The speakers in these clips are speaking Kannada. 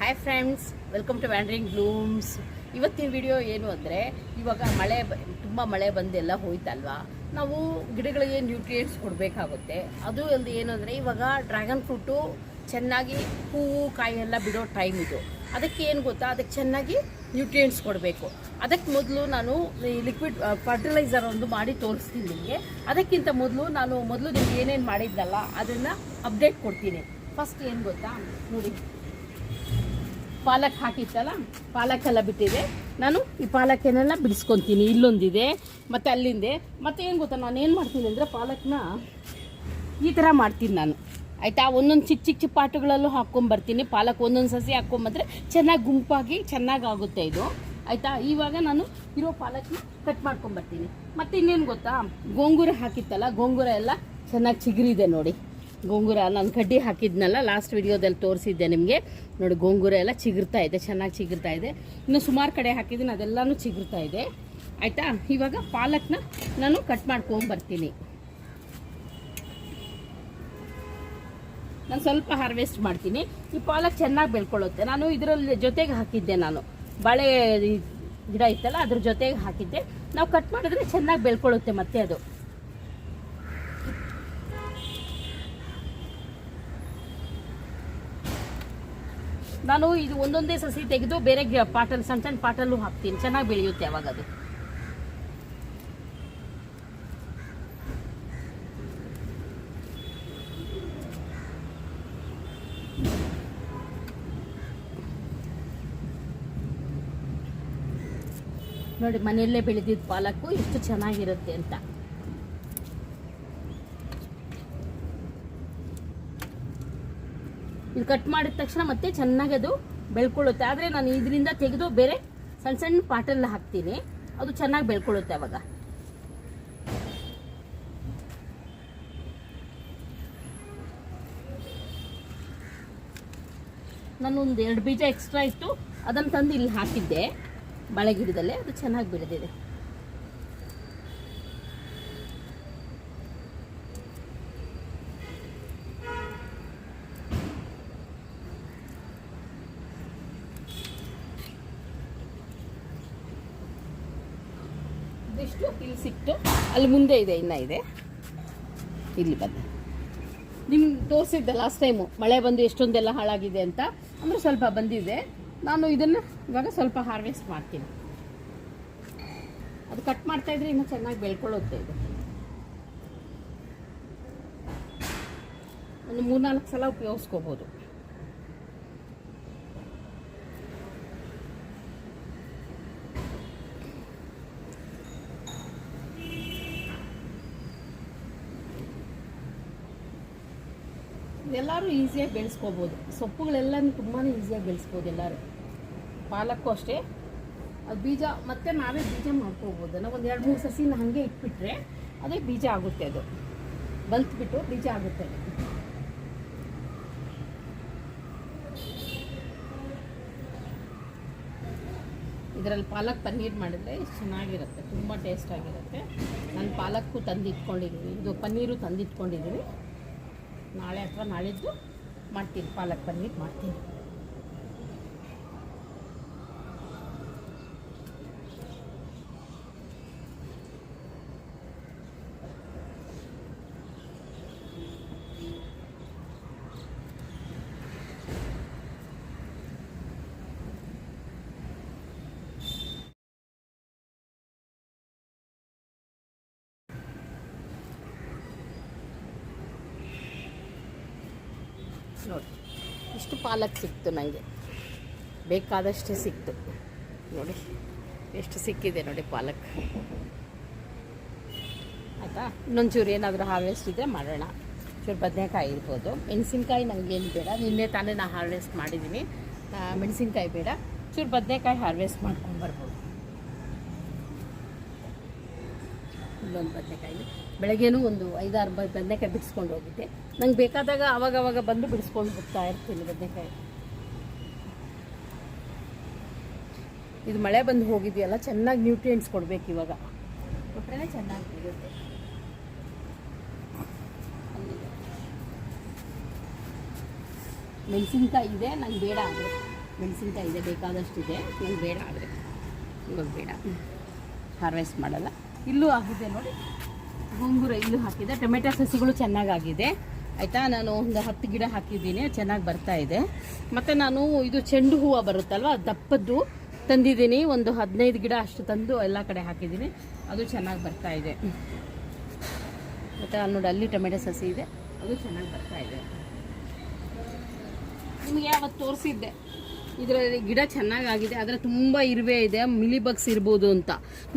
Hi friends welcome to wandering blooms ಇವತ್ತಿನ ವಿಡಿಯೋ ಏನು ಅಂದರೆ, ಇವಾಗ ಮಳೆ ತುಂಬ ಮಳೆ ಬಂದೆಲ್ಲ ಹೋಯ್ತಲ್ವಾ? ನಾವು ಗಿಡಗಳಿಗೆ ನ್ಯೂಟ್ರಿಯೆಂಟ್ಸ್ ಕೊಡಬೇಕಾಗುತ್ತೆ. ಅದು ಅಲ್ಲದೆ ಏನು ಇವಾಗ ಡ್ರ್ಯಾಗನ್ ಫ್ರೂಟು ಚೆನ್ನಾಗಿ ಹೂವು, ಕಾಯಿ ಎಲ್ಲ ಬಿಡೋ ಟೈಮ್ ಇದು. ಅದಕ್ಕೆ ಏನು ಗೊತ್ತಾ? ಅದಕ್ಕೆ ಚೆನ್ನಾಗಿ ನ್ಯೂಟ್ರಿಯೆಂಟ್ಸ್ ಕೊಡಬೇಕು. ಅದಕ್ಕೆ ಮೊದಲು ನಾನು ಈ ಲಿಕ್ವಿಡ್ ಫರ್ಟಿಲೈಸರ್ ಒಂದು ಮಾಡಿ ತೋರಿಸ್ತೀನಿ ನಿಮಗೆ. ಅದಕ್ಕಿಂತ ಮೊದಲು ನಾನು ಮೊದಲು ನಿಮ್ಗೆ ಏನೇನು ಮಾಡಿದ್ನಲ್ಲ, ಅದನ್ನು ಅಪ್ಡೇಟ್ ಕೊಡ್ತೀನಿ. ಫಸ್ಟ್ ಏನು ಗೊತ್ತಾ? ನೋಡಿ. ಪಾಲಕ್ ಹಾಕಿತ್ತಲ್ಲ ಪಾಲಕ್ಕೆಲ್ಲ ಬಿಟ್ಟಿದೆ. ನಾನು ಈ ಪಾಲಕ್ಕೆನೆಲ್ಲ ಬಿಡಿಸ್ಕೊತೀನಿ. ಇಲ್ಲೊಂದಿದೆ, ಮತ್ತು ಅಲ್ಲಿಂದೆ. ಮತ್ತೆ ಏನು ಗೊತ್ತಾ, ನಾನು ಏನು ಮಾಡ್ತೀನಿ ಅಂದರೆ ಪಾಲಕ್ನ ಈ ಥರ ಮಾಡ್ತೀನಿ ನಾನು. ಆಯಿತಾ? ಒಂದೊಂದು ಚಿಕ್ಕ ಚಿಕ್ಕ ಚಿಕ್ಕ ಪಾಟುಗಳಲ್ಲೂ ಹಾಕ್ಕೊಂಬರ್ತೀನಿ ಪಾಲಕ್ ಒಂದೊಂದು ಸಸಿ ಹಾಕ್ಕೊಂಬಂದ್ರೆ ಚೆನ್ನಾಗಿ ಗುಂಪಾಗಿ ಚೆನ್ನಾಗಿ ಆಗುತ್ತೆ ಇದು. ಆಯಿತಾ? ಇವಾಗ ನಾನು ಇರೋ ಪಾಲಕ್ನ ಕಟ್ ಮಾಡ್ಕೊಂಬರ್ತೀನಿ. ಮತ್ತು ಇನ್ನೇನು ಗೊತ್ತಾ? ಗೋಂಗೂರ ಹಾಕಿತ್ತಲ್ಲ, ಗೋಂಗೂರ ಎಲ್ಲ ಚೆನ್ನಾಗಿ ಚಿಗುರಿದೆ ನೋಡಿ. ಗೋಂಗೂರ ನಾನು ಕಡ್ಡಿ ಹಾಕಿದ್ನಲ್ಲ ಲಾಸ್ಟ್ ವಿಡಿಯೋದಲ್ಲಿ ತೋರಿಸಿದ್ದೆ ನಿಮಗೆ. ನೋಡಿ, ಗೋಂಗೂರ ಎಲ್ಲ ಚಿಗುರ್ತಾ ಇದೆ, ಚೆನ್ನಾಗಿ ಚಿಗುರ್ತಾ ಇದೆ. ಇನ್ನು ಸುಮಾರು ಕಡೆ ಹಾಕಿದ್ದೀನಿ, ಅದೆಲ್ಲನೂ ಚಿಗುರ್ತಾ ಇದೆ. ಆಯಿತಾ? ಇವಾಗ ಪಾಲಕ್ನ ನಾನು ಕಟ್ ಮಾಡ್ಕೊಂಬರ್ತೀನಿ ನಾನು ಸ್ವಲ್ಪ ಹಾರ್ವೆಸ್ಟ್ ಮಾಡ್ತೀನಿ. ಈ ಪಾಲಕ್ ಚೆನ್ನಾಗಿ ಬೆಳ್ಕೊಳ್ಳುತ್ತೆ. ನಾನು ಇದರಲ್ಲಿ ಜೊತೆಗೆ ಹಾಕಿದ್ದೆ ನಾನು. ಬಾಳೆ ಗಿಡ ಇತ್ತಲ್ಲ, ಅದ್ರ ಜೊತೆಗೆ ಹಾಕಿದ್ದೆ. ನಾವು ಕಟ್ ಮಾಡಿದ್ರೆ ಚೆನ್ನಾಗಿ ಬೆಳ್ಕೊಳ್ಳುತ್ತೆ ಮತ್ತೆ ಅದು. ನಾನು ಇದು ಒಂದೊಂದೇ ಸಸಿ ತೆಗೆದು ಬೇರೆ ಪಾಟಲ್, ಸಣ್ಣ ಸಣ್ಣ ಪಾಟಲ್ಲೂ ಹಾಕ್ತೀನಿ. ಚೆನ್ನಾಗಿ ಬೆಳೆಯುತ್ತೆ ಅವಾಗ ಅದು. ನೋಡಿ, ಮನೆಯಲ್ಲೇ ಬೆಳೆದಿದ್ದ ಪಾಲಕ್ಕು ಎಷ್ಟು ಚೆನ್ನಾಗಿರುತ್ತೆ ಅಂತ. ಇದು ಕಟ್ ಮಾಡಿದ ತಕ್ಷಣ ಮತ್ತೆ ಚೆನ್ನಾಗಿ ಅದು ಬೆಳ್ಕೊಳ್ಳುತ್ತೆ. ಆದರೆ ನಾನು ಇದರಿಂದ ತೆಗೆದು ಬೇರೆ ಸಣ್ಣ ಸಣ್ಣ ಪಾಟಲ್ಲಿ ಹಾಕ್ತೀನಿ. ಅದು ಚೆನ್ನಾಗಿ ಬೆಳ್ಕೊಳ್ಳುತ್ತೆ ಅವಾಗ. ನಾನು ಎರಡು ಬೀಜ ಎಕ್ಸ್ಟ್ರಾ ಇತ್ತು ಅದನ್ನು ತಂದು ಇಲ್ಲಿ ಹಾಕಿದ್ದೆ. ಬಾಳೆ ಗಿಡದಲ್ಲೇ ಅದು ಚೆನ್ನಾಗಿ ಬೆಳೆದಿದೆ. ಇದಿಷ್ಟು ಇಲ್ಲಿ ಸಿಕ್ತು. ಅಲ್ಲಿ ಮುಂದೆ ಇದೆ, ಇನ್ನೂ ಇದೆ. ಇಲ್ಲಿ ಬಂದೆ ನಿಮ್ಗೆ ತೋರಿಸಿದ್ದೆ ಲಾಸ್ಟ್ ಟೈಮು ಮಳೆ ಬಂದು ಎಷ್ಟೊಂದೆಲ್ಲ ಹಾಳಾಗಿದೆ ಅಂತ. ಅಂದರೆ ಸ್ವಲ್ಪ ಬಂದಿದೆ. ನಾನು ಇದನ್ನು ಇವಾಗ ಸ್ವಲ್ಪ ಹಾರ್ವೆಸ್ಟ್ ಮಾಡ್ತೀನಿ. ಅದು ಕಟ್ ಮಾಡ್ತಾ ಇದ್ರೆ ಇನ್ನೂ ಚೆನ್ನಾಗಿ ಬೆಳ್ಕೊಳ್ಳುತ್ತೆ ಇದು. ಒಂದು ಮೂರ್ನಾಲ್ಕು ಸಲ ಉಪಯೋಗಿಸ್ಕೋಬೋದು. ಎಲ್ಲರೂ ಈಸಿಯಾಗಿ ಬೆಳೆಸ್ಕೋಬೋದು. ಸೊಪ್ಪುಗಳೆಲ್ಲನೂ ತುಂಬಾ ಈಸಿಯಾಗಿ ಬೆಳೆಸ್ಬೋದು ಎಲ್ಲರೂ. ಪಾಲಕ್ಕು ಅಷ್ಟೇ. ಅದು ಬೀಜ, ಮತ್ತೆ ನಾವೇ ಬೀಜ ಮಾಡ್ಕೋಬೋದು. ನಾವು ಒಂದು ಎರಡು ಮೂರು ಸಸಿನ ಹಾಗೆ ಇಟ್ಬಿಟ್ರೆ ಅದೇ ಬೀಜ ಆಗುತ್ತೆ ಅದು. ಬಲ್ತ್ಬಿಟ್ಟು ಬೀಜ ಆಗುತ್ತೆ ಇದರಲ್ಲಿ ಪಾಲಕ್ ಪನ್ನೀರ್ ಮಾಡಿದರೆ ಚೆನ್ನಾಗಿರುತ್ತೆ. ತುಂಬ ಟೇಸ್ಟ್ ಆಗಿರುತ್ತೆ. ನಾನು ಪಾಲಕ್ಕು ತಂದಿಟ್ಕೊಂಡಿದ್ದೀನಿ ಇದು ಪನ್ನೀರು ತಂದಿಟ್ಕೊಂಡಿದ್ದೀನಿ ನಾಳೆ ಅಥವಾ ನಾಳಿದ್ದು ಮಾಡ್ತೀನಿ ಪಾಲಕ್ ಪನ್ನೀರ್ ಮಾಡ್ತೀನಿ. ನೋಡಿ. ಇಷ್ಟು ಪಾಲಕ್ ಸಿಕ್ತು ನನಗೆ ಬೇಕಾದಷ್ಟೇ ಸಿಕ್ತು. ನೋಡಿ, ಎಷ್ಟು ಸಿಕ್ಕಿದೆ ನೋಡಿ ಪಾಲಕ್. ಆಯಿತಾ? ಇನ್ನೊಂಚೂರು ಏನಾದರೂ ಹಾರ್ವೆಸ್ಟ್ ಇದ್ದರೆ ಮಾಡೋಣ. ಚೂರು ಬದನೆಕಾಯಿ ಇರ್ಬೋದು. ಮೆಣಸಿನ್ಕಾಯಿ ನನಗೇನು ಬೇಡ. ನಿನ್ನೆ ತಾನೇ ನಾನು ಹಾರ್ವೆಸ್ಟ್ ಮಾಡಿದ್ದೀನಿ. ಮೆಣಸಿನ್ಕಾಯಿ ಬೇಡ. ಚೂರು ಬದನೆಕಾಯಿ ಹಾರ್ವೆಸ್ಟ್ ಮಾಡ್ಕೊಂಡು ಬರ್ಬೋದು. ಇಲ್ಲೊಂದು ಬದನೆಕಾಯಿ ಬೆಳಗ್ಗೆನೂ ಒಂದು ಐದಾರು ಬ ಬದನೆಕಾಯಿ ಬಿಡಿಸ್ಕೊಂಡು ಹೋಗಿದ್ದೆ. ನಂಗೆ ಬೇಕಾದಾಗ ಅವಾಗ ಅವಾಗ ಬಂದು ಬಿಡಿಸ್ಕೊಂಡು ಹೋಗ್ತಾ ಇರ್ತೀನಿ ಬದನೆಕಾಯಿ. ಇದು ಮಳೆ ಬಂದು ಹೋಗಿದೆಯಲ್ಲ ಚೆನ್ನಾಗಿ ನ್ಯೂಟ್ರಿಯೆಂಟ್ಸ್ ಕೊಡ್ಬೇಕು ಇವಾಗ. ಕೊಟ್ಟರೆ ಚೆನ್ನಾಗಿ ಬೆಳೆಯುತ್ತೆ. ಮೆಣಸಿನ್ಕಾಯಿ ಇದೆ ನಂಗೆ ಬೇಡ ಆದರೆ. ಮೆಣಸಿನ್ಕಾಯಿ ಇದೆ ಬೇಕಾದಷ್ಟಿದೆ ನಂಗೆ ಬೇಡ ಆದರೆ. ಇವಾಗ ಬೇಡ. ಹಾರ್ವೆಸ್ಟ್ ಮಾಡಲ್ಲ. ಇಲ್ಲೂ ಆಗಿದೆ ನೋಡಿ. ಗೋಂಗೂರ ಇಲ್ಲೂ ಹಾಕಿದೆ. ಟೊಮೆಟೊ ಸಸಿಗಳು ಚೆನ್ನಾಗಾಗಿದೆ. ಆಯಿತಾ? ನಾನು ಒಂದು ಹತ್ತು ಗಿಡ ಹಾಕಿದ್ದೀನಿ. ಚೆನ್ನಾಗಿ ಬರ್ತಾ ಇದೆ. ಮತ್ತು ನಾನು ಇದು ಚೆಂಡು ಹೂವು ಬರುತ್ತಲ್ವ? ದಪ್ಪದ್ದು ತಂದಿದ್ದೀನಿ. ಒಂದು ಹದಿನೈದು ಗಿಡ ಅಷ್ಟು ತಂದು ಎಲ್ಲ ಕಡೆ ಹಾಕಿದ್ದೀನಿ. ಅದು ಚೆನ್ನಾಗಿ ಬರ್ತಾ ಇದೆ. ಮತ್ತು ನೋಡಿ, ಅಲ್ಲಿ ಟೊಮೆಟೊ ಸಸಿ ಇದೆ. ಅದು ಚೆನ್ನಾಗಿ ಬರ್ತಾ ಇದೆ. ನಿಮಗೆ ಯಾವತ್ತು ತೋರಿಸಿದ್ದೆ? ಇದರಲ್ಲಿ ಗಿಡ ಚೆನ್ನಾಗಾಗಿದೆ, ಆದರೆ ತುಂಬ ಇರುವೆ ಇದೆ, ಮಿಲಿ ಬಗ್ಸ್ ಇರ್ಬೋದು ಅಂತ.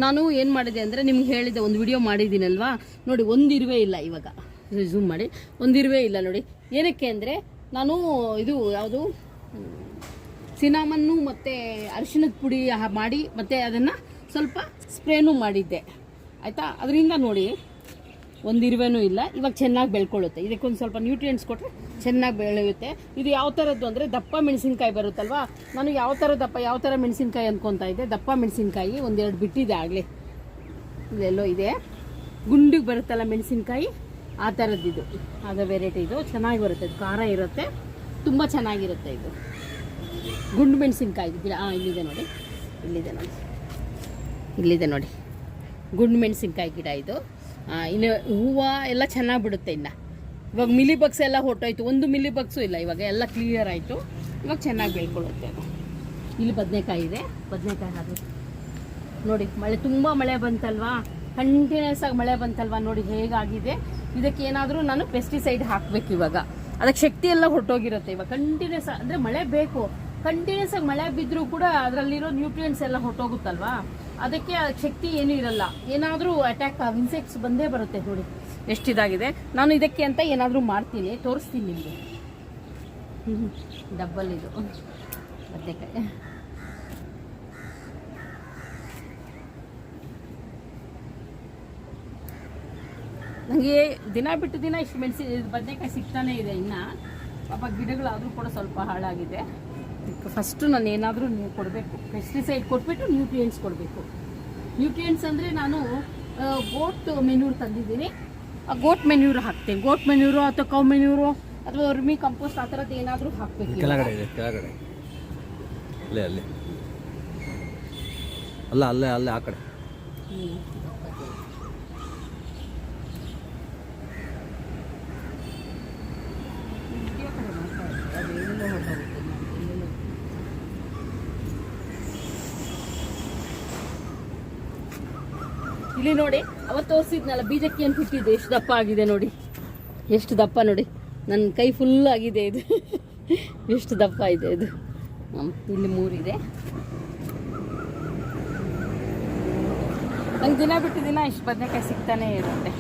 ನಾನು ಏನು ಮಾಡಿದೆ ಅಂದರೆ ನಿಮ್ಗೆ ಹೇಳಿದೆ, ಒಂದು ವಿಡಿಯೋ ಮಾಡಿದ್ದೀನಲ್ವಾ? ನೋಡಿ, ಒಂದು ಇರುವೆ ಇಲ್ಲ ಇವಾಗ. ಝೂಮ್ ಮಾಡಿ. ಒಂದು ಇರುವೆ ಇಲ್ಲ ನೋಡಿ. ಏನಕ್ಕೆ ಅಂದರೆ ನಾನು ಇದು ಯಾವುದು? ಸಿನಾಮನ್ನು ಮತ್ತು ಅರಿಶಿಣದ ಪುಡಿ ಮಾಡಿ, ಮತ್ತು ಅದನ್ನು ಸ್ವಲ್ಪ ಸ್ಪ್ರೇನೂ ಮಾಡಿದ್ದೆ. ಆಯಿತಾ? ಅದರಿಂದ ನೋಡಿ, ಒಂದು ಇರುವೆನೂ ಇಲ್ಲ. ಇವಾಗ ಚೆನ್ನಾಗಿ ಬೆಳ್ಕೊಳ್ಳುತ್ತೆ. ಇದಕ್ಕೊಂದು ಸ್ವಲ್ಪ ನ್ಯೂಟ್ರಿಯೆಂಟ್ಸ್ ಕೊಟ್ಟರೆ ಚೆನ್ನಾಗಿ ಬೆಳೆಯುತ್ತೆ. ಇದು ಯಾವ ಥರದ್ದು ಅಂದರೆ ದಪ್ಪ ಮೆಣಸಿನ್ಕಾಯಿ ಬರುತ್ತಲ್ವಾ? ನಾನು ಯಾವ ಥರ ದಪ್ಪ, ಯಾವ ಥರ ಮೆಣಸಿನ್ಕಾಯಿ ಅಂದ್ಕೊತಾ ಇದ್ದೆ? ದಪ್ಪ ಮೆಣಸಿನ್ಕಾಯಿ ಒಂದೆರಡು ಬಿಟ್ಟಿದೆ ಆಗಲೇ. ಇದೆಲ್ಲೋ ಇದೆ. ಗುಂಡಿಗೆ ಬರುತ್ತಲ್ಲ ಮೆಣಸಿನ್ಕಾಯಿ? ಆ ಥರದ್ದಿದು ಅದು ವೆರೈಟಿ ಇದು. ಚೆನ್ನಾಗಿ ಬರುತ್ತೆ. ಇದು ಖಾರ ಇರುತ್ತೆ. ತುಂಬ ಚೆನ್ನಾಗಿರುತ್ತೆ ಇದು. ಗುಂಡು ಮೆಣಸಿನ್ಕಾಯಿ. ಗಿಡ ಹಾಂ ಇಲ್ಲಿದೆ ನೋಡಿ. ಇಲ್ಲಿದೆ ನೋಡಿ. ಇಲ್ಲಿದೆ ನೋಡಿ. ಗುಂಡು ಮೆಣಸಿನ್ಕಾಯಿ ಗಿಡ ಇದು. ಇನ್ನು ಹೂವು ಎಲ್ಲ ಚೆನ್ನಾಗಿ ಬಿಡುತ್ತೆ ಇನ್ನು. ಇವಾಗ ಮಿಲಿ ಬಗ್ಸ್ ಎಲ್ಲ ಹೊಟ್ಟೋಯ್ತು ಒಂದು ಮಿಲಿ ಬಗ್ಸು ಇಲ್ಲ, ಇವಾಗ ಎಲ್ಲ ಕ್ಲಿಯರ್ ಆಯಿತು. ಇವಾಗ ಚೆನ್ನಾಗಿ ಬೆಳ್ಕೊಳ್ಳುತ್ತೆ. ಇಲ್ಲಿ ಬದನೆಕಾಯಿ ಇದೆ. ಬದನೆಕಾಯಿ ಅದು. ನೋಡಿ, ಮಳೆ, ತುಂಬ ಮಳೆ ಬಂತಲ್ವಾ? ಕಂಟಿನ್ಯೂಸ್ ಆಗಿ ಮಳೆ ಬಂತಲ್ವಾ? ನೋಡಿ, ಹೇಗಾಗಿದೆ? ಇದಕ್ಕೆ ಏನಾದರೂ ನಾನು ಪೆಸ್ಟಿಸೈಡ್ ಹಾಕಬೇಕು ಇವಾಗ. ಅದಕ್ಕೆ ಶಕ್ತಿ ಎಲ್ಲ ಹೊರಟೋಗಿರುತ್ತೆ ಇವಾಗ. ಕಂಟಿನ್ಯೂಸ್ ಅಂದರೆ ಮಳೆ ಬೇಕು. ಕಂಟಿನ್ಯೂಸ್ ಆಗಿ ಮಳೆ ಬಿದ್ದರೂ ಕೂಡ ಅದರಲ್ಲಿರೋ ನ್ಯೂಟ್ರಿಯೆಂಟ್ಸ್ ಎಲ್ಲ ಹೊರಟೋಗುತ್ತಲ್ವಾ? ಅದಕ್ಕೆ ಶಕ್ತಿ ಏನೂ ಇರಲ್ಲ. ಏನಾದರೂ ಅಟ್ಯಾಕ್ ಇನ್ಸೆಕ್ಟ್ಸ್ ಬಂದೇ ಬರುತ್ತೆ, ನೋಡಿ. ಎಷ್ಟಿದಾಗಿದೆ? ನಾನು ಇದಕ್ಕೆ ಅಂತ ಏನಾದರೂ ಮಾಡ್ತೀನಿ, ತೋರಿಸ್ತೀನಿ ನಿಮಗೆ. ಡಬ್ಬಲ್ ಇದು. ಬದನೆಕಾಯಿ. ನನಗೆ ದಿನ ಬಿಟ್ಟು ದಿನ ಇಷ್ಟು ಮೆಣಸಿ, ಬದನೆಕಾಯಿ ಸಿಗ್ತಾನೇ ಇದೆ ಇನ್ನು. ಪಾಪ ಗಿಡಗಳಾದರೂ ಕೂಡ ಸ್ವಲ್ಪ ಹಾಳಾಗಿದೆ. ಫಸ್ಟು ನಾನು ಏನಾದರೂ ನೀವು ಕೊಡಬೇಕು. ಪೆಸ್ಟಿಸೈಡ್ ಕೊಟ್ಬಿಟ್ಟು ನ್ಯೂಟ್ರಿಯೆಂಟ್ಸ್ ಕೊಡಬೇಕು. ನ್ಯೂಟ್ರಿಯೆಂಟ್ಸ್ ಅಂದರೆ ನಾನು ಬೋಟ್ ಮೆನೂರ್ ತಂದಿದ್ದೀನಿ. ಗೋಟ್ ಮೆನ್ಯೂರ್ ಹಾಕ್ತೀನಿ ಗೋಟ್ ಮೆನ್ಯೂರು ಅಥವಾ ಕೌ ಮೆನ್ಯೂರು ಅಥವಾ ವರ್ಮಿ ಕಂಪೋಸ್ಟ್ ಆ ಥರದ್ದು ಏನಾದರೂ ಹಾಕಬೇಕು ಕೆಳಗಡೆ ಇದೆ ಕೆಳಗಡೆ. ಅಲ್ಲೇ ಅಲ್ಲಿ. ಅಲ್ಲ ಅಲ್ಲೇ ಅಲ್ಲೇ ಆ ಕಡೆ. ಇಲ್ಲಿ ನೋಡಿ. ಅವತ್ತು ತೋರಿಸಿದ್ನಲ್ಲ ಬೀಜಕ್ಕೆ ಏನು ಬಿಟ್ಟಿದೆ ಎಷ್ಟು ದಪ್ಪ ಆಗಿದೆ ನೋಡಿ. ಎಷ್ಟು ದಪ್ಪ ನೋಡಿ. ನನ್ನ ಕೈ ಫುಲ್ ಆಗಿದೆ ಇದು. ಎಷ್ಟು ದಪ್ಪ ಇದೆ ಇದು. ಇಲ್ಲಿ ಮೂರಿದೆ. ನಂಗೆ ದಿನ ಬಿಟ್ಟು ದಿನ ಇಷ್ಟು ಬದನೆಕಾಯಿ ಸಿಗ್ತಾನೆ ಇರುತ್ತೆ.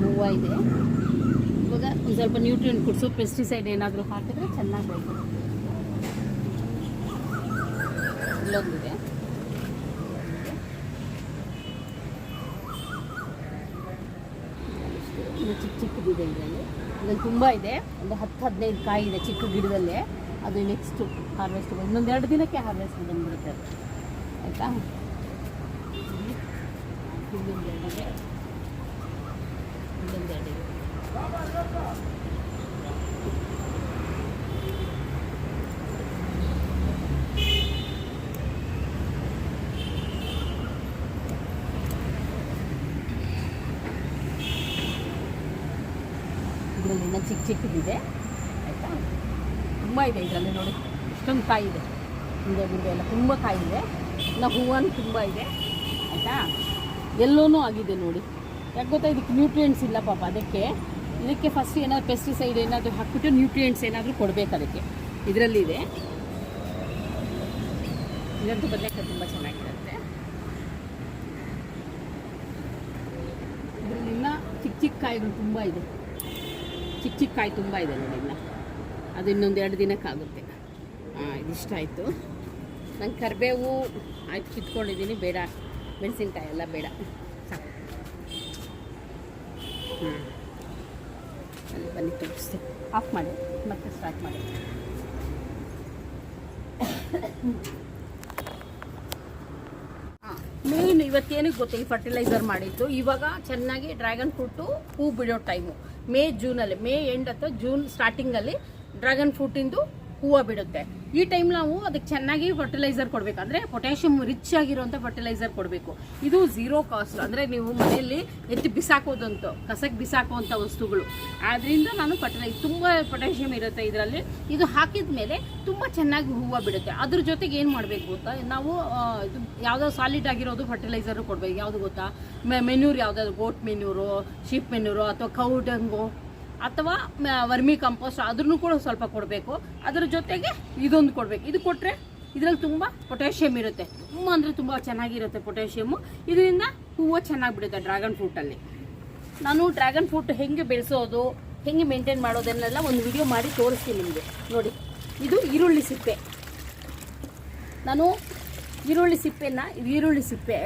ಹೂವು ಇದೆ. ಇವಾಗ ಒಂದು ಸ್ವಲ್ಪ ನ್ಯೂಟ್ರಿಯೆಂಟ್ ಕೊಡಿಸು. ಪೆಸ್ಟಿಸೈಡ್ ಏನಾದರೂ ಹಾಕಿದ್ರೆ ಚೆನ್ನಾಗಿ ಬೆಳ್ಕೊಂಡು ಇಲ್ಲೊಂದಿದೆ. ಚಿಕ್ಕ ಚಿಕ್ಕದಿದೆ ಇದರಲ್ಲಿ ಇದರಲ್ಲಿ ತುಂಬ ಇದೆ. ಒಂದು ಹತ್ತು, ಹದಿನೈದು ಕಾಯಿ ಇದೆ ಚಿಕ್ಕ ಗಿಡದಲ್ಲೇ. ಅದು ನೆಕ್ಸ್ಟ್ ಹಾರ್ವೆಸ್ಟ್ ಇನ್ನೊಂದು ಎರಡು ದಿನಕ್ಕೆ ಹಾರ್ವೆಸ್ಟ್ ಬಂದ್ಬಿಡುತ್ತೆ ಆಯಿತಾ? ಇನ್ನೊಂದು ಎರಡಿದೆ ಇದರಲ್ಲಿ ಇನ್ನೂ ಚಿಕ್ಕ ಚಿಕ್ಕದಿದೆ, ಆಯಿತಾ? ತುಂಬ ಇದೆ ಇದರಲ್ಲಿ ನೋಡಿ, ಇಷ್ಟೊಂದು ಕಾಯಿ ಇದೆ. ಹಿಂದೆ ಮುಂದೆ ಎಲ್ಲ ತುಂಬ ಕಾಯಿ ಇದೆ. ಇನ್ನು ಹೂವನ್ನು ತುಂಬ ಇದೆ, ಆಯಿತಾ? ಎಲ್ಲೋನೂ ಆಗಿದೆ ನೋಡಿ. ಯಾಕೆ ಗೊತ್ತಾ? ಇದಕ್ಕೆ ನ್ಯೂಟ್ರಿಯೆಂಟ್ಸ್ ಇಲ್ಲ ಪಾಪ ಅದಕ್ಕೆ. ಇದಕ್ಕೆ ಫಸ್ಟ್ ಏನಾದರೂ ಪೆಸ್ಟಿಸೈಡ್ ಏನಾದರೂ ಹಾಕ್ಬಿಟ್ಟು ನ್ಯೂಟ್ರಿಯೆಂಟ್ಸ್ ಏನಾದರೂ ಕೊಡಬೇಕು ಅದಕ್ಕೆ. ಇದರಲ್ಲಿದೆ ಇದಂತೂ ಬದನೆಕಾಯಿ ತುಂಬ ಚೆನ್ನಾಗಿರುತ್ತೆ. ಇದರಲ್ಲಿ ಚಿಕ್ಕ ಚಿಕ್ಕ ಕಾಯಿಗಳು ತುಂಬ ಇದೆ. ಚಿಕ್ಕ ಚಿಕ್ಕ ಕಾಯಿ ತುಂಬ ಇದೆ ನೋಡಿಲ್ಲ ಅದು ಇನ್ನೊಂದು ಎರಡು ದಿನಕ್ಕಾಗುತ್ತೆ. ಹಾಂ ಇದಿಷ್ಟ ಆಯಿತು. ನಂಗೆ ಕರಿಬೇವು ಆಯ್ತು ಕಿತ್ಕೊಂಡಿದ್ದೀನಿ ಬೇಡ. ಮೆಣಸಿನ್ಕಾಯಿ ಎಲ್ಲ ಬೇಡ. ಹ್ಞೂ ಬನ್ನಿ ತೋರಿಸ್ತೀನಿ ಆಫ್ ಮಾಡಿ. ಮತ್ತೆ ಸ್ಟಾರ್ಟ್ ಮಾಡಿ. ಮೇನ್ ಇವತ್ತೇನಕ್ಕೆ ಗೊತ್ತಿಲ್ಲ ಫರ್ಟಿಲೈಸರ್ ಮಾಡಿತ್ತು ಇವಾಗ ಚೆನ್ನಾಗಿ ಡ್ರ್ಯಾಗನ್ ಫ್ರೂಟು ಹೂ ಬಿಡೋ ಟೈಮು ಮೇ ಜೂನಲ್ಲಿ ಮೇ ಎಂಡ್ ಅಥವಾ ಜೂನ್ ಸ್ಟಾರ್ಟಿಂಗಲ್ಲಿ ಡ್ರ್ಯಾಗನ್ ಫ್ರೂಟಿಂದು ಹೂವು ಬಿಡುತ್ತೆ. ಈ ಟೈಮ್ ನಾವು ಅದಕ್ಕೆ ಚೆನ್ನಾಗಿ ಫರ್ಟಿಲೈಸರ್ ಕೊಡಬೇಕು. ಅಂದರೆ ಪೊಟ್ಯಾಷಿಯಮ್ ರಿಚ್ ಆಗಿರುವಂಥ ಫರ್ಟಿಲೈಸರ್ ಕೊಡಬೇಕು. ಇದು ಝೀರೋ ಕಾಸ್ಟ್ ಅಂದರೆ ನೀವು ಮನೆಯಲ್ಲಿ ಎತ್ತಿ ಬಿಸಾಕೋದಂತು, ಕಸಕ್ಕೆ ಬಿಸಾಕುವಂಥ ವಸ್ತುಗಳು. ಆದ್ದರಿಂದ ನಾನು ಫರ್ಟಿಲೈಸ್ ತುಂಬ ಪೊಟ್ಯಾಷಿಯಮ್ ಇರುತ್ತೆ ಇದರಲ್ಲಿ. ಇದು ಹಾಕಿದ ಮೇಲೆ ತುಂಬ ಚೆನ್ನಾಗಿ ಹೂವು ಬಿಡುತ್ತೆ. ಅದ್ರ ಜೊತೆಗೆ ಏನು ಮಾಡಬೇಕು ಗೊತ್ತಾ? ನಾವು ಇದು ಯಾವುದೋ ಸಾಲಿಡ್ ಆಗಿರೋದು ಫರ್ಟಿಲೈಸರ್ ಕೊಡಬೇಕು. ಯಾವುದು ಗೊತ್ತಾ? ಮೆನ್ಯೂರ್ ಯಾವುದಾದ್ರು ಗೋಟ್ ಮೆನ್ಯೂರು ಶೀಪ್ ಮೆನ್ಯೂರು ಅಥವಾ ಕೌಡಂಗು ಅಥವಾ ವರ್ಮಿ ಕಂಪೋಸ್ಟ್ ಅದನ್ನು ಕೂಡ ಸ್ವಲ್ಪ ಕೊಡಬೇಕು. ಅದ್ರ ಜೊತೆಗೆ ಇದೊಂದು ಕೊಡಬೇಕು. ಇದು ಕೊಟ್ಟರೆ ಇದರಲ್ಲಿ ತುಂಬ ಪೊಟ್ಯಾಷಿಯಮ್ ಇರುತ್ತೆ. ತುಂಬ ಅಂದರೆ ತುಂಬ ಚೆನ್ನಾಗಿರುತ್ತೆ ಪೊಟ್ಯಾಷಿಯಮ್ಮು ಇದರಿಂದ ಹೂವು ಚೆನ್ನಾಗಿ ಬಿಡುತ್ತೆ ಡ್ರ್ಯಾಗನ್ ಫ್ರೂಟಲ್ಲಿ ನಾನು ಡ್ರ್ಯಾಗನ್ ಫ್ರೂಟ್ ಹೆಂಗೆ ಬೆಳೆಸೋದು, ಹೆಂಗೆ ಮೇಂಟೈನ್ ಮಾಡೋದನ್ನೆಲ್ಲ ಒಂದು ವಿಡಿಯೋ ಮಾಡಿ ತೋರಿಸ್ತೀನಿ ನಿಮಗೆ. ನೋಡಿ, ಇದು ಈರುಳ್ಳಿ ಸಿಪ್ಪೆ. ನಾನು ಈರುಳ್ಳಿ ಸಿಪ್ಪೆನ, ಈರುಳ್ಳಿ ಸಿಪ್ಪೆ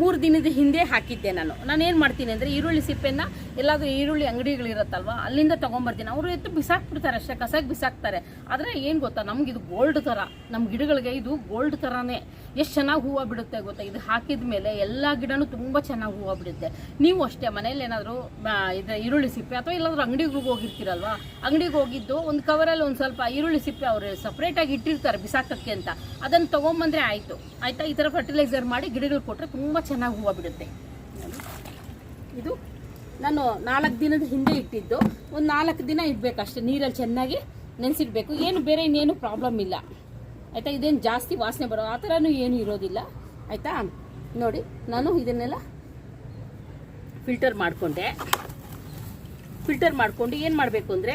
ಮೂರು ದಿನದ ಹಿಂದೆ ಹಾಕಿದ್ದೆ ನಾನು. ನಾನು ಏನು ಮಾಡ್ತೀನಿ ಅಂದರೆ ಈರುಳ್ಳಿ ಸಿಪ್ಪೆನ ಎಲ್ಲಾದರೂ ಈರುಳ್ಳಿ ಅಂಗಡಿಗಳಿರುತ್ತಲ್ವ, ಅಲ್ಲಿಂದ ತೊಗೊಂಬರ್ತೀನಿ. ಅವರು ಎತ್ತು ಬಿಸಾಕ್ಬಿಡ್ತಾರೆ ಅಷ್ಟೇ ಕಸಾಗಿ ಬಿಸಾಕ್ತಾರೆ. ಆದರೆ ಏನು ಗೊತ್ತಾ, ನಮ್ಗೆ ಇದು ಗೋಲ್ಡ್ ಥರ. ನಮ್ಮ ಗಿಡಗಳಿಗೆ ಇದು ಗೋಲ್ಡ್ ಥರನೇ. ಎಷ್ಟು ಚೆನ್ನಾಗಿ ಹೂವು ಬಿಡುತ್ತೆ ಗೊತ್ತಾ? ಇದು ಹಾಕಿದ ಮೇಲೆ ಎಲ್ಲ ಗಿಡನೂ ತುಂಬ ಚೆನ್ನಾಗಿ ಹೂವು ಬಿಡುತ್ತೆ. ನೀವು ಅಷ್ಟೇ ಮನೇಲಿ ಏನಾದರೂ ಇದು ಈರುಳ್ಳಿ ಸಿಪ್ಪೆ ಅಥವಾ ಎಲ್ಲಾದರೂ ಅಂಗಡಿಗೆ ಹೋಗಿರ್ತೀರಲ್ವ? ಅಂಗಡಿಗೆ ಹೋಗಿದ್ದು ಒಂದು ಕವರಲ್ಲಿ ಒಂದು ಸ್ವಲ್ಪ ಈರುಳ್ಳಿ ಸಿಪ್ಪೆ ಅವರು ಸಪ್ರೇಟಾಗಿ ಇಟ್ಟಿರ್ತಾರೆ ಬಿಸಾಕಕ್ಕೆ ಅಂತ. ಅದನ್ನು ತೊಗೊಂಬಂದ್ರೆ ಆಯಿತು. ಆಯಿತಾ? ಈ ಥರ ಫರ್ಟಿಲೈಸರ್ ಮಾಡಿ ಗಿಡಗಳು ಕೊಟ್ಟರೆ ತುಂಬ ಚೆನ್ನಾಗಿ ಹೂವು ಬಿಡುತ್ತೆ. ಇದು ನಾನು ನಾಲ್ಕು ದಿನದ ಹಿಂದೆ ಇಟ್ಟಿದ್ದು. ಒಂದು ನಾಲ್ಕು ದಿನ ಇಡಬೇಕು ಅಷ್ಟೇ ನೀರಲ್ಲಿ ಚೆನ್ನಾಗಿ ನೆನೆಸಿಡ್ಬೇಕು. ಏನು ಬೇರೆ ಇನ್ನೇನು ಪ್ರಾಬ್ಲಮ್ ಇಲ್ಲ. ಆಯಿತಾ? ಇದೇನು ಜಾಸ್ತಿ ವಾಸನೆ ಬರೋ ಆ ಥರನೂ ಏನು ಇರೋದಿಲ್ಲ. ಆಯಿತಾ? ನೋಡಿ ನಾನು ಇದನ್ನೆಲ್ಲ ಫಿಲ್ಟರ್ ಮಾಡಿಕೊಂಡೆ. ಫಿಲ್ಟರ್ ಮಾಡಿಕೊಂಡು ಏನು ಮಾಡಬೇಕು ಅಂದರೆ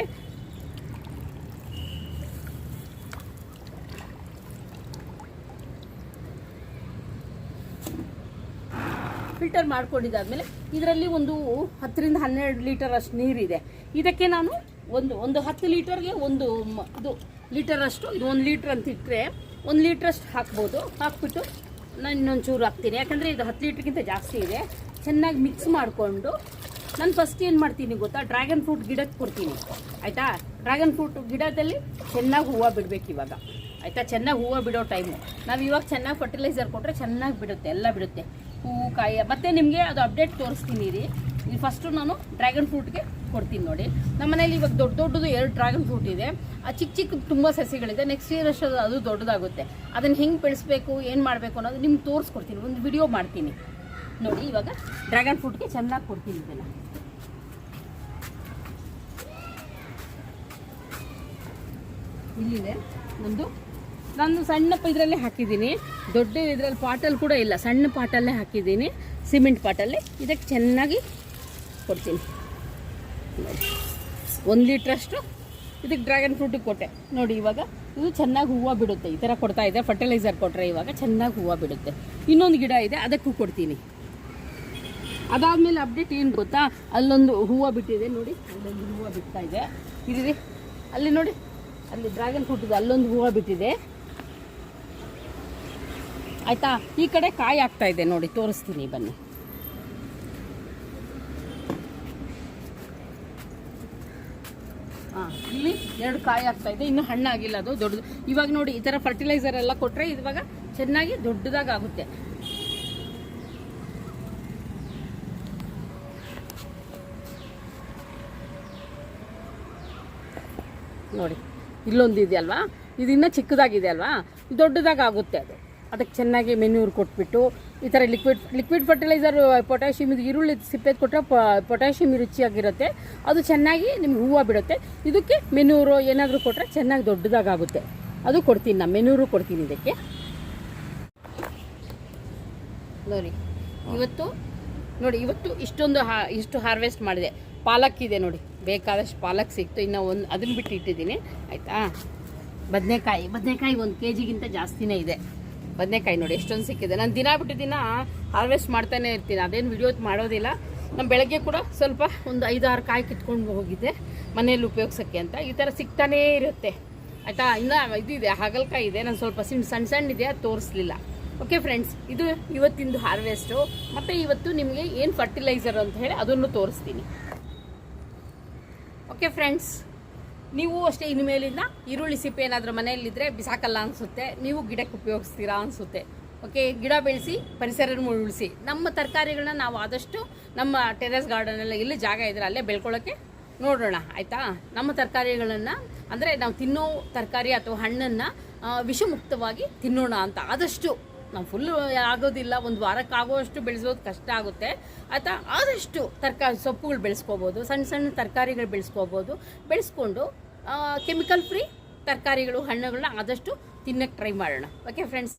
ಫಿಲ್ಟರ್ ಮಾಡ್ಕೊಂಡಿದ್ದಾದ್ಮೇಲೆ ಇದರಲ್ಲಿ ಒಂದು ಹತ್ತರಿಂದ ಹನ್ನೆರಡು ಲೀಟರ್ ಅಷ್ಟು ನೀರಿದೆ. ಇದಕ್ಕೆ ನಾನು ಒಂದು ಒಂದು ಹತ್ತು ಲೀಟರ್ಗೆ ಒಂದು ಇದು ಲೀಟರ್ ಅಷ್ಟು, ಇದು ಒಂದು ಲೀಟ್ರ್ ಅಂತ ಇಟ್ಟರೆ ಒಂದು ಲೀಟ್ರಷ್ಟು ಹಾಕ್ಬೋದು. ಹಾಕ್ಬಿಟ್ಟು ನಾನು ಇನ್ನೊಂದು ಚೂರು ಹಾಕ್ತೀನಿ. ಯಾಕಂದರೆ ಇದು ಹತ್ತು ಲೀಟ್ರ್ಗಿಂತ ಜಾಸ್ತಿ ಇದೆ. ಚೆನ್ನಾಗಿ ಮಿಕ್ಸ್ ಮಾಡಿಕೊಂಡು ನಾನು ಫಸ್ಟ್ ಏನು ಮಾಡ್ತೀನಿ ಗೊತ್ತಾ? ಡ್ರ್ಯಾಗನ್ ಫ್ರೂಟ್ ಗಿಡಕ್ಕೆ ಕೊಡ್ತೀನಿ. ಆಯಿತಾ? ಡ್ರ್ಯಾಗನ್ ಫ್ರೂಟ್ ಗಿಡದಲ್ಲಿ ಚೆನ್ನಾಗಿ ಹೂವು ಬಿಡಬೇಕು ಇವಾಗ. ಆಯಿತಾ? ಚೆನ್ನಾಗಿ ಹೂವು ಬಿಡೋ ಟೈಮು ನಾವು ಇವಾಗ ಚೆನ್ನಾಗಿ ಫರ್ಟಿಲೈಸರ್ ಕೊಟ್ಟರೆ ಚೆನ್ನಾಗಿ ಬಿಡುತ್ತೆ, ಎಲ್ಲ ಬಿಡುತ್ತೆ. ಹೂವು ಕಾಯಿ, ಮತ್ತೆ ನಿಮಗೆ ಅದು ಅಪ್ಡೇಟ್ ತೋರಿಸ್ತೀನಿ ರೀ. ಫಸ್ಟು ನಾನು ಡ್ರ್ಯಾಗನ್ ಫ್ರೂಟ್ಗೆ ಕೊಡ್ತೀನಿ ನೋಡಿ. ನಮ್ಮ ಮನೇಲಿ ಇವಾಗ ದೊಡ್ಡ ದೊಡ್ಡದು ಎರಡು ಡ್ರ್ಯಾಗನ್ ಫ್ರೂಟ್ ಇದೆ. ಆ ಚಿಕ್ಕ ಚಿಕ್ಕ ತುಂಬ ಸಸಿಗಳಿದೆ. ನೆಕ್ಸ್ಟ್ ಇಯರ್ ಅಷ್ಟು ಅದು ದೊಡ್ಡದಾಗುತ್ತೆ. ಅದನ್ನು ಹೆಂಗೆ ಬೆಳೆಸ್ಬೇಕು, ಏನು ಮಾಡಬೇಕು ಅನ್ನೋದು ನಿಮ್ಗೆ ತೋರಿಸ್ಕೊಡ್ತೀನಿ. ಒಂದು ವಿಡಿಯೋ ಮಾಡ್ತೀನಿ. ನೋಡಿ, ಇವಾಗ ಡ್ರ್ಯಾಗನ್ ಫ್ರೂಟ್ಗೆ ಚೆನ್ನಾಗಿ ಕೊಡ್ತೀನಿ ಇದನ್ನು. ಇಲ್ಲಿದೆ ನಮ್ಮದು ನಾನು ಸಣ್ಣ ಇದರಲ್ಲೇ ಹಾಕಿದ್ದೀನಿ. ದೊಡ್ಡ ಇದರಲ್ಲಿ ಪಾಟಲ್ಲಿ ಕೂಡ ಇಲ್ಲ. ಸಣ್ಣ ಪಾಟಲ್ಲೇ ಹಾಕಿದ್ದೀನಿ. ಸಿಮೆಂಟ್ ಪಾಟಲ್ಲಿ. ಇದಕ್ಕೆ ಚೆನ್ನಾಗಿ ಕೊಡ್ತೀನಿ. ಒಂದು ಲೀಟ್ರಷ್ಟು ಇದಕ್ಕೆ ಡ್ರ್ಯಾಗನ್ ಫ್ರೂಟಿಗೆ ಕೊಟ್ಟೆ. ನೋಡಿ ಇವಾಗ ಇದು ಚೆನ್ನಾಗಿ ಹೂವು ಬಿಡುತ್ತೆ. ಈ ಥರ ಕೊಡ್ತಾ ಇದೆ. ಫರ್ಟಿಲೈಸರ್ ಕೊಟ್ಟರೆ ಇವಾಗ ಚೆನ್ನಾಗಿ ಹೂವು ಬಿಡುತ್ತೆ. ಇನ್ನೊಂದು ಗಿಡ ಇದೆ, ಅದಕ್ಕೂ ಕೊಡ್ತೀನಿ. ಅದಾದಮೇಲೆ ಅಪ್ಡೇಟ್ ಏನು ಗೊತ್ತಾ? ಅಲ್ಲೊಂದು ಹೂವು ಬಿಟ್ಟಿದೆ. ನೋಡಿ, ಅಲ್ಲೊಂದು ಹೂವು ಬಿಡ್ತಾ ಇದೆ. ಇರಿ ಅಲ್ಲಿ ನೋಡಿ, ಅಲ್ಲಿ ಡ್ರ್ಯಾಗನ್ ಫ್ರೂಟ್ ಅಲ್ಲೊಂದು ಹೂವು ಬಿಟ್ಟಿದೆ. ಆಯ್ತಾ? ಈ ಕಡೆ ಕಾಯಿ ಆಗ್ತಾ ಇದೆ ನೋಡಿ, ತೋರಿಸ್ತೀನಿ ಬನ್ನಿ. ಹಾಂ ಇಲ್ಲಿ ಎರಡು ಕಾಯಿ ಆಗ್ತಾ ಇದೆ, ಇನ್ನು ಹಣ್ಣಾಗಿಲ್ಲ ಅದು, ದೊಡ್ಡದು. ಇವಾಗ ನೋಡಿ, ಈ ಥರ ಫರ್ಟಿಲೈಸರ್ ಎಲ್ಲ ಕೊಟ್ಟರೆ ಇವಾಗ ಚೆನ್ನಾಗಿ ದೊಡ್ಡದಾಗುತ್ತೆ ನೋಡಿ ಇಲ್ಲೊಂದು ಇದೆ ಅಲ್ವಾ? ಇದು ಇನ್ನೂ ಚಿಕ್ಕದಾಗಿದೆ ಅಲ್ವಾ? ದೊಡ್ಡದಾಗುತ್ತೆ ಅದು. ಅದಕ್ಕೆ ಚೆನ್ನಾಗಿ ಮೆನ್ಯೂರ್ ಕೊಟ್ಬಿಟ್ಟು ಈ ಥರ ಲಿಕ್ವಿಡ್ ಲಿಕ್ವಿಡ್ ಫರ್ಟಿಲೈಸರ್ ಪೊಟ್ಯಾಷಿಯಮ್ ಇದು ಈರುಳ್ಳಿ ಸಿಪ್ಪೆದು ಕೊಟ್ಟರೆ ಪೊಟ್ಯಾಷಿಯಮ್ ರುಚಿಯಾಗಿರುತ್ತೆ. ಅದು ಚೆನ್ನಾಗಿ ನಿಮ್ಗೆ ಹೂವು ಬಿಡುತ್ತೆ. ಇದಕ್ಕೆ ಮೆನ್ಯೂರು ಏನಾದರೂ ಕೊಟ್ಟರೆ ಚೆನ್ನಾಗಿ ದೊಡ್ಡದಾಗುತ್ತೆ ಅದು ಕೊಡ್ತೀನಿ ನಾನು ಮೆನ್ಯೂರು ಕೊಡ್ತೀನಿ ಇದಕ್ಕೆ. ನೋಡಿ, ಇವತ್ತು ನೋಡಿ, ಇವತ್ತು ಇಷ್ಟೊಂದು ಇಷ್ಟು ಹಾರ್ವೆಸ್ಟ್ ಮಾಡಿದೆ. ಪಾಲಕ್ ಇದೆ ನೋಡಿ, ಬೇಕಾದಷ್ಟು ಪಾಲಕ್ ಸಿಕ್ತು. ಇನ್ನು ಒಂದು ಅದನ್ನು ಬಿಟ್ಟು ಇಟ್ಟಿದ್ದೀನಿ. ಆಯಿತಾ? ಬದನೆಕಾಯಿ ಬದನೆಕಾಯಿ ಒಂದು ಕೆ ಜಿಗಿಂತ ಜಾಸ್ತಿನೇ ಇದೆ. ಬದನೆಕಾಯಿ ನೋಡಿ, ಎಷ್ಟೊಂದು ಸಿಕ್ಕಿದೆ. ನಾನು ದಿನ ಬಿಟ್ಟು ದಿನ ಹಾರ್ವೆಸ್ಟ್ ಮಾಡ್ತಾನೆ ಇರ್ತೀನಿ. ಅದೇನು ವಿಡಿಯೋ ಮಾಡೋದಿಲ್ಲ. ನಮ್ಮ ಬೆಳಗ್ಗೆ ಕೂಡ ಸ್ವಲ್ಪ ಒಂದು ಐದಾರು ಕಾಯಿ ಕಿತ್ಕೊಂಡು ಹೋಗಿದ್ದೆ ಮನೇಲಿ ಉಪಯೋಗಿಸೋಕ್ಕೆ ಅಂತ. ಈ ಥರ ಸಿಗ್ತಾನೇ ಇರುತ್ತೆ. ಆಯಿತಾ? ಇನ್ನು ಇದಿದೆ ಹಾಗಲಕಾಯಿ ಇದೆ. ನಾನು ಸ್ವಲ್ಪ ಸಣ್ಣ ಸಣ್ಣ ಸಣ್ಣ ಇದೆ, ಅದು ತೋರಿಸ್ಲಿಲ್ಲ. ಓಕೆ ಫ್ರೆಂಡ್ಸ್ ಇದು ಇವತ್ತಿಂದು ಹಾರ್ವೆಸ್ಟು ಮತ್ತು ಇವತ್ತು ನಿಮಗೆ ಏನು ಫರ್ಟಿಲೈಸರ್ ಅಂತ ಹೇಳಿ ಅದನ್ನು ತೋರಿಸ್ತೀನಿ. ಓಕೆ ಫ್ರೆಂಡ್ಸ್ ನೀವು ಅಷ್ಟೇ ಇನ್ನು ಮೇಲಿಂದ ಈರುಳ್ಳಿ ಸಿಪ್ಪೆ ಏನಾದರೂ ಮನೆಯಲ್ಲಿದ್ದರೆ ಬಿಸಾಕಲ್ಲ ಅನಿಸುತ್ತೆ. ನೀವು ಗಿಡಕ್ಕೆ ಉಪಯೋಗಿಸ್ತೀರಾ ಅನಿಸುತ್ತೆ. ಓಕೆ ಗಿಡ ಬೆಳೆಸಿ ಪರಿಸರ ಉಳಿಸಿ. ನಮ್ಮ ತರಕಾರಿಗಳನ್ನ ನಾವು ಆದಷ್ಟು ನಮ್ಮ ಟೆರೆಸ್ ಗಾರ್ಡನಲ್ಲಿ ಎಲ್ಲಿ ಜಾಗ ಇದ್ರೆ ಅಲ್ಲೇ ಬೆಳ್ಕೊಳ್ಳೋಕ್ಕೆ ನೋಡೋಣ, ಆಯಿತಾ? ನಮ್ಮ ತರಕಾರಿಗಳನ್ನು, ಅಂದರೆ ನಾವು ತಿನ್ನೋ ತರಕಾರಿ ಅಥವಾ ಹಣ್ಣನ್ನು ವಿಷಮುಕ್ತವಾಗಿ ತಿನ್ನೋಣ ಅಂತ. ಆದಷ್ಟು ನಾವು ಫುಲ್ ಆಗೋದಿಲ್ಲ, ಒಂದು ವಾರಕ್ಕೆ ಆಗೋಷ್ಟು ಬೆಳೆಸೋದು ಕಷ್ಟ ಆಗುತ್ತೆ. ಅಥವಾ ಆದಷ್ಟು ತರಕಾರಿ, ಸೊಪ್ಪುಗಳು ಬೆಳೆಸ್ಕೋಬೋದು ಸಣ್ಣ ಸಣ್ಣ ತರಕಾರಿಗಳು ಬೆಳೆಸ್ಕೋಬೋದು. ಬೆಳೆಸ್ಕೊಂಡು ಕೆಮಿಕಲ್ ಫ್ರೀ ತರಕಾರಿಗಳು, ಹಣ್ಣುಗಳನ್ನ ಆದಷ್ಟು ತಿನ್ನಕ್ಕೆ ಟ್ರೈ ಮಾಡೋಣ. Okay friends